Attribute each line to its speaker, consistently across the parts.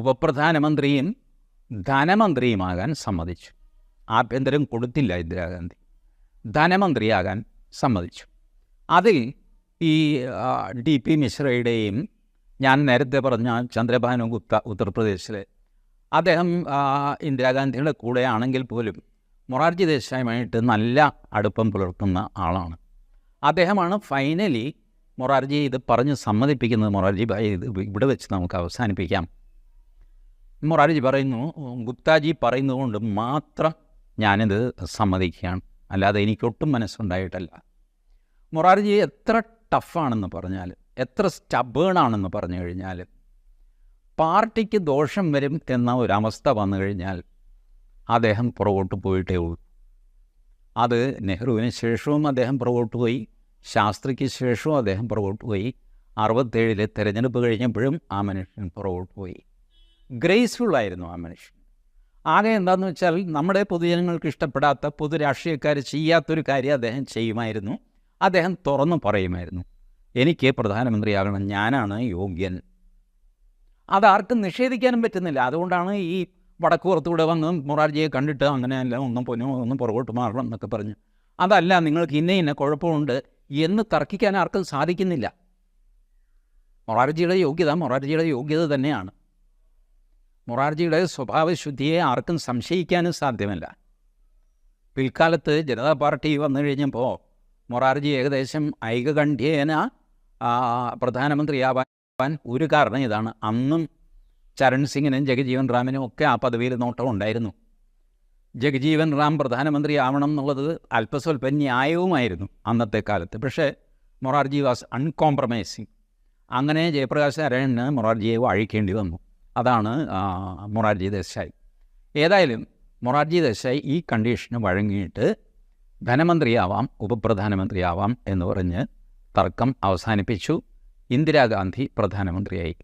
Speaker 1: ഉപപ്രധാനമന്ത്രിയും ധനമന്ത്രിയുമാകാൻ സമ്മതിച്ചു. ആഭ്യന്തരം കൊടുത്തില്ല ഇന്ദിരാഗാന്ധി. ധനമന്ത്രിയാകാൻ സമ്മതിച്ചു. അതിൽ ഈ ഡി പി മിശ്രയുടെയും ഞാൻ നേരത്തെ പറഞ്ഞ ചന്ദ്രഭാനു ഗുപ്ത ഉത്തർപ്രദേശിലെ അദ്ദേഹം ഇന്ദിരാഗാന്ധിയുടെ കൂടെയാണെങ്കിൽ പോലും മൊറാർജി ദേശായുമായിട്ട് നല്ല അടുപ്പം പുലർത്തുന്ന ആളാണ്. അദ്ദേഹമാണ് ഫൈനലി മൊറാർജി ഇത് പറഞ്ഞ് സമ്മതിപ്പിക്കുന്നത്. മൊറാർജി ഭായ് ഇത് ഇവിടെ വെച്ച് നമുക്ക് അവസാനിപ്പിക്കാം. മൊറാർജി പറയുന്നു? ഗുപ്താജി പറയുന്നതുകൊണ്ട് മാത്രം ഞാനിത് സമ്മതിക്കുകയാണ്. അല്ലാതെ എനിക്കൊട്ടും മനസ്സുണ്ടായിട്ടല്ല. മൊറാലിജി എത്ര ടഫാണെന്ന് പറഞ്ഞാൽ എത്ര സ്റ്റബേണാണെന്ന് പറഞ്ഞു കഴിഞ്ഞാൽ പാർട്ടിക്ക് ദോഷം വരും എന്ന ഒരവസ്ഥ വന്നു കഴിഞ്ഞാൽ അദ്ദേഹം പുറകോട്ട് പോയിട്ടേ ഉള്ളൂ. അത് നെഹ്റുവിന് ശേഷവും അദ്ദേഹം പുറകോട്ട് പോയി ശാസ്ത്രിക്ക് ശേഷവും അദ്ദേഹം പുറകോട്ട് പോയി അറുപത്തേഴിലെ തെരഞ്ഞെടുപ്പ് കഴിഞ്ഞപ്പോഴും ആ മനുഷ്യൻ പുറകോട്ട് പോയി. ഗ്രേസ്ഫുൾ ആയിരുന്നു ആ മനുഷ്യൻ. ആകെ എന്താന്ന് വെച്ചാൽ നമ്മുടെ പൊതുജനങ്ങൾക്ക് ഇഷ്ടപ്പെടാത്ത പൊതു രാഷ്ട്രീയക്കാർ ചെയ്യാത്തൊരു കാര്യം അദ്ദേഹം ചെയ്യുമായിരുന്നു. അദ്ദേഹം തുറന്നു പറയുമായിരുന്നു എനിക്ക് പ്രധാനമന്ത്രിയാകണം ഞാനാണ് യോഗ്യൻ. അതാർക്കും നിഷേധിക്കാനും പറ്റുന്നില്ല. അതുകൊണ്ടാണ് ഈ വടക്കുപുറത്തൂടെ വന്ന് മൊറാർജിയെ കണ്ടിട്ട് അങ്ങനെയല്ല ഒന്നും പൊന്നോ ഒന്നും പുറകോട്ട് മാറണം എന്നൊക്കെ പറഞ്ഞു. അതല്ല നിങ്ങൾക്ക് ഇന്ന ഇന്ന കുഴപ്പമുണ്ട് എന്ന് തർക്കിക്കാൻ ആർക്കും സാധിക്കുന്നില്ല. മൊറാർജിയുടെ യോഗ്യത മൊറാർജിയുടെ യോഗ്യത തന്നെയാണ്. മൊറാർജിയുടെ സ്വഭാവശുദ്ധിയെ ആർക്കും സംശയിക്കാനും സാധ്യമല്ല. പിൽക്കാലത്ത് ജനതാ പാർട്ടി വന്നു കഴിഞ്ഞപ്പോൾ മൊറാർജി ഏകദേശം ഐകകണ്ഠ്യേന പ്രധാനമന്ത്രിയാവാൻ ഒരു കാരണം ഇതാണ്. അന്നും ചരൺ സിംഗിനും ജഗജീവൻ റാമിനും ഒക്കെ ആ പദവിയിൽ നോട്ടം ഉണ്ടായിരുന്നു. ജഗജീവൻ റാം പ്രധാനമന്ത്രി ആവണം എന്നുള്ളത് അല്പസ്വല്പ ന്യായവുമായിരുന്നു അന്നത്തെ കാലത്ത്. പക്ഷേ മൊറാർജി വാസ് അൺകോംപ്രമൈസിങ്. അങ്ങനെ ജയപ്രകാശ് നാരായണന് മൊറാർജിയെ വാഴിക്കേണ്ടി വന്നു. അതാണ് മൊറാർജി ദേശായി. ഏതായാലും മൊറാർജി ദേശായി ഈ കണ്ടീഷന് വഴങ്ങിയിട്ട് ധനമന്ത്രിയാവാം ഉപപ്രധാനമന്ത്രിയാവാം എന്ന് പറഞ്ഞ് തർക്കം അവസാനിപ്പിച്ചു. ഇന്ദിരാഗാന്ധി പ്രധാനമന്ത്രിയായി.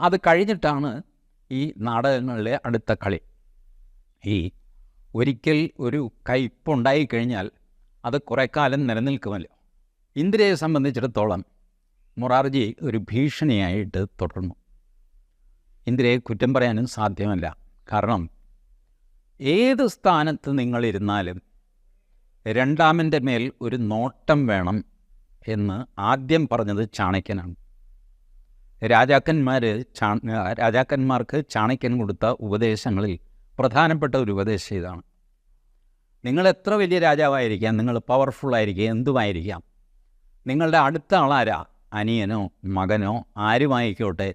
Speaker 1: അത് കഴിഞ്ഞിട്ടാണ് ഈ നാടകങ്ങളിലെ അടുത്ത കളി. ഈ ഒരിക്കൽ ഒരു കയ്പുണ്ടായി കഴിഞ്ഞാൽ അത് കുറേ കാലം നിലനിൽക്കുമല്ലോ. ഇന്ദിരയെ സംബന്ധിച്ചിടത്തോളം മൊറാർജി ഒരു ഭീഷണിയായിട്ട് തുടർന്നു. ഇന്ദിരയെ കുറ്റം പറയാനും സാധ്യമല്ല. കാരണം ഏത് സ്ഥാനത്ത് നിങ്ങളിരുന്നാലും രണ്ടാമന്റെ മേൽ ഒരു നോട്ടം വേണം എന്ന് ആദ്യം പറഞ്ഞത് ചാണക്യനാണ്. രാജാക്കന്മാർ ചാ രാജാക്കന്മാർക്ക് ചാണക്യൻ കൊടുത്ത ഉപദേശങ്ങളിൽ പ്രധാനപ്പെട്ട ഒരു ഉപദേശം ഇതാണ്. നിങ്ങൾ എത്ര വലിയ രാജാവായിരിക്കാം നിങ്ങൾ പവർഫുള്ളായിരിക്കാം എന്തുമായിരിക്കാം നിങ്ങളുടെ അടുത്ത ആളാരാ? അനിയനോ മകനോ ആരുമായിക്കോട്ടെ